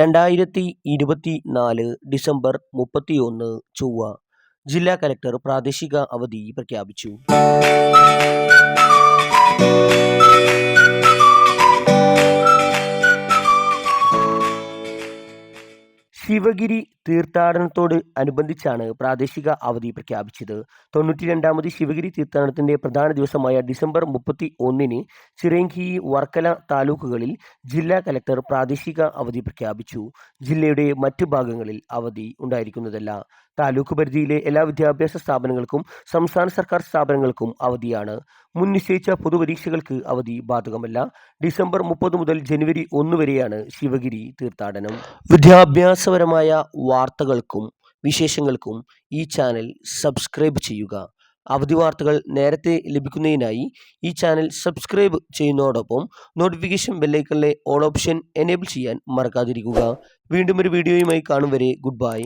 രണ്ടായിരത്തി ഇരുപത്തി നാല് ഡിസംബർ മുപ്പത്തിയൊന്ന് ചൊവ്വ ജില്ലാ കലക്ടർ പ്രാദേശിക അവധി പ്രഖ്യാപിച്ചു. ശിവഗിരി തീർത്ഥാടനത്തോട് അനുബന്ധിച്ചാണ് പ്രാദേശിക അവധി പ്രഖ്യാപിച്ചത്. തൊണ്ണൂറ്റിരണ്ടാമത് ശിവഗിരി തീർത്ഥാടനത്തിന്റെ പ്രധാന ദിവസമായ ഡിസംബർ മുപ്പത്തി ഒന്നിന് ചിറയൻകീഴ് വർക്കല താലൂക്കുകളിൽ ജില്ലാ കലക്ടർ പ്രാദേശിക അവധി പ്രഖ്യാപിച്ചു. ജില്ലയുടെ മറ്റു ഭാഗങ്ങളിൽ അവധി ഉണ്ടായിരിക്കുന്നതല്ല. താലൂക്ക് പരിധിയിലെ എല്ലാ വിദ്യാഭ്യാസ സ്ഥാപനങ്ങൾക്കും സംസ്ഥാന സർക്കാർ സ്ഥാപനങ്ങൾക്കും അവധിയാണ്. മുൻ നിശ്ചയിച്ച പൊതുപരീക്ഷകൾക്ക് അവധി ബാധകമല്ല. ഡിസംബർ മുപ്പത് മുതൽ ജനുവരി ഒന്ന് വരെയാണ് ശിവഗിരി തീർത്ഥാടനം. വിദ്യാഭ്യാസപരമായ വാർത്തകൾക്കും വിശേഷങ്ങൾക്കും ഈ ചാനൽ സബ്സ്ക്രൈബ് ചെയ്യുക. അവധി വാർത്തകൾ നേരത്തെ ലഭിക്കുന്നതിനായി ഈ ചാനൽ സബ്സ്ക്രൈബ് ചെയ്യുന്നതോടൊപ്പം നോട്ടിഫിക്കേഷൻ ബെല്ലൈക്കണിലെ ഓൾ ഓപ്ഷൻ എനേബിൾ ചെയ്യാൻ മറക്കാതിരിക്കുക. വീണ്ടും ഒരു വീഡിയോയുമായി കാണും വരെ ഗുഡ് ബൈ.